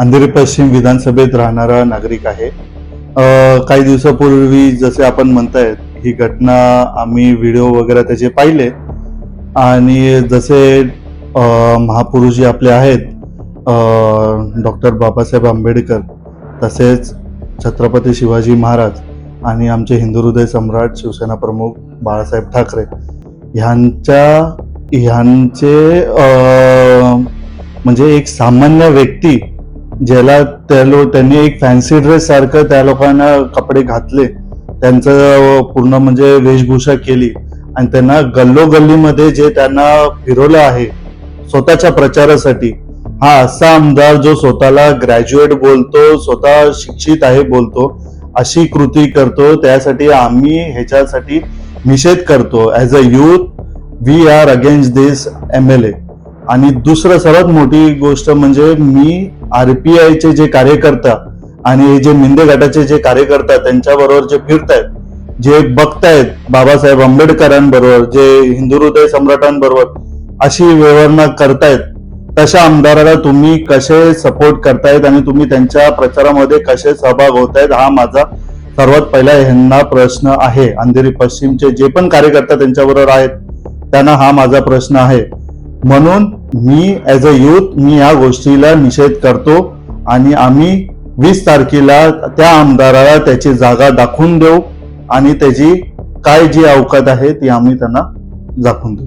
अंधेरी पश्चिम विधानसभेत राहणारा नागरिक आहे. काही दिवसापूर्वी जसे आपण म्हणतायत ही घटना आम्ही व्हिडिओ वगैरे त्याचे पाहिले. आणि जसे महापुरुष जे आपले आहेत डॉक्टर बाबासाहेब आंबेडकर तसेच छत्रपती शिवाजी महाराज आणि आमचे हिंदू हृदय सम्राट शिवसेना प्रमुख बाळासाहेब ठाकरे ह्यांच्या ह्यांचे म्हणजे एक सामान्य व्यक्ती ज्याला त्या लो त्यांनी एक फॅन्सी ड्रेस सारखं त्या लोकांना कपडे घातले. त्यांचं पूर्ण म्हणजे वेशभूषा केली. आणि त्यांना गल्लोगल्लीमध्ये जे त्यांना फिरवलं आहे स्वतःच्या प्रचारासाठी हा असा आमदार जो स्वतःला ग्रॅज्युएट बोलतो स्वतः शिक्षित आहे बोलतो अशी कृती करतो त्यासाठी आम्ही ह्याच्यासाठी निषेध करतो. As a youth we are against this M L A आणि दुसरं सर्वात मोठी गोष्ट म्हणजे मी आरपीआयचे जे कार्यकर्ता आणि हे जे मिंदे गटाचे जे कार्यकर्ता त्यांच्याबरोबर जे फिरतायत जे बघतायत बाबासाहेब आंबेडकरांबरोबर जे हिंदू हृदय सम्राटांबरोबर अशी व्यवहार करतायत तशा आमदाराला तुम्ही कसे सपोर्ट करतायत आणि तुम्ही त्यांच्या प्रचारामध्ये कसे सहभाग होतायत हा माझा सर्वात पहिला ह्यांना प्रश्न आहे. अंधेरी पश्चिमचे जे पण कार्यकर्ता त्यांच्याबरोबर आहेत त्यांना हा माझा प्रश्न आहे. म्हणून मी ॲज अ युथ मी या गोष्टीला निषेध करतो आणि आम्ही वीस तारखेला त्या आमदाराला त्याची जागा दाखवून देऊ आणि त्याची काय जी अवकात आहे ती आम्ही त्यांना दाखवून देऊ.